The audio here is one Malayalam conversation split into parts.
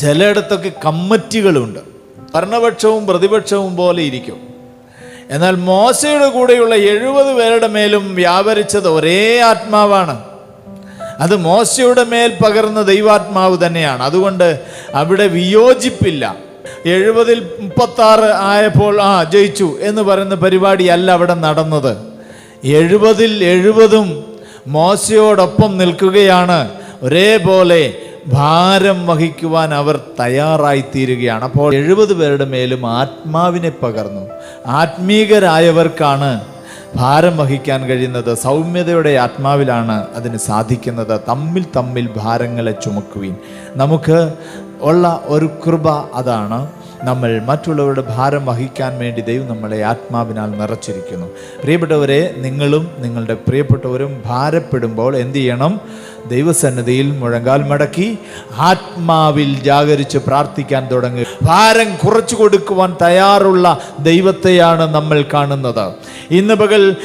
ചിലയിടത്തൊക്കെ കമ്മിറ്റികളുണ്ട്. ഭരണപക്ഷവും പ്രതിപക്ഷവും പോലെ ഇരിക്കും. എന്നാൽ മോശയുടെ കൂടെയുള്ള എഴുപത് പേരുടെ മേലും വ്യാപരിച്ചത് ഒരേ ആത്മാവാണ്. അത് മോശയുടെ മേൽ പകർന്ന ദൈവാത്മാവ് തന്നെയാണ്. അതുകൊണ്ട് അവിടെ വിയോജിപ്പില്ല. എഴുപതിൽ മുപ്പത്താറ് ആയപ്പോൾ ആ ജയിച്ചു എന്ന് പറയുന്ന പരിപാടിയല്ല അവിടെ നടന്നത്. എഴുപതിൽ എഴുപതും മോശയോടൊപ്പം നിൽക്കുകയാണ് ഒരേപോലെ ഭാരം വഹിക്കുവാൻ അവർ തയ്യാറായിത്തീരുകയാണ്. അപ്പോൾ എഴുപത് പേരുടെ മേലും ആത്മാവിനെ പകർന്നു. ആത്മീകരായവർക്കാണ് ഭാരം വഹിക്കാൻ കഴിയുന്നത്. സൗമ്യതയുടെ ആത്മാവിലാണ് അതിന് സാധിക്കുന്നത്. തമ്മിൽ തമ്മിൽ ഭാരങ്ങളെ ചുമക്കുവിൻ. നമുക്ക് ഉള്ള ഒരു കൃപ അതാണ്. നമ്മൾ മറ്റുള്ളവരുടെ ഭാരം വഹിക്കാൻ വേണ്ടി ദൈവം നമ്മളെ ആത്മാവിനാൽ നിറച്ചിരിക്കുന്നു. പ്രിയപ്പെട്ടവരെ നിങ്ങളും നിങ്ങളുടെ പ്രിയപ്പെട്ടവരും ഭാരപ്പെടുമ്പോൾ എന്ത് ചെയ്യണം? ദൈവസന്നിധിയിൽ മുഴങ്കാൽ മടക്കി ആത്മാവിൽ ജാഗരിച്ച് പ്രാർത്ഥിക്കാൻ തുടങ്ങുക ഭാരം കുറച്ചു കൊടുക്കുവാൻ തയ്യാറുള്ള ദൈവത്തെയാണ് നമ്മൾ കാണുന്നത്. ഇന്ന് പകൽ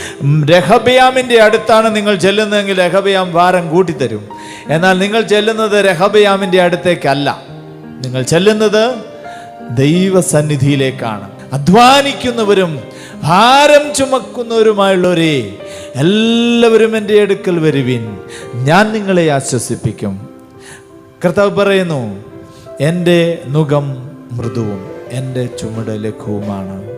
രഹബയാമിന്റെ അടുത്താണ് നിങ്ങൾ ചെല്ലുന്നതെങ്കിൽ രഹബയാം ഭാരം കൂട്ടിത്തരും. എന്നാൽ നിങ്ങൾ ചെല്ലുന്നത് രഹബയാമിന്റെ അടുത്തേക്കല്ല. നിങ്ങൾ ചെല്ലുന്നത് ദൈവസന്നിധിയിലേക്കാണ്. അധ്വാനിക്കുന്നവരും ഭാരം ചുമക്കുന്നവരുമായുള്ളവരെ എല്ലാവരും എന്റെ അടുക്കൽ വരുവിൻ. ഞാൻ നിങ്ങളെ ആശ്വസിപ്പിക്കും. കർത്താവ് പറയുന്നു എന്റെ നുഖം മൃദുവും എന്റെ ചുമട് ലഘുവുമാണ്.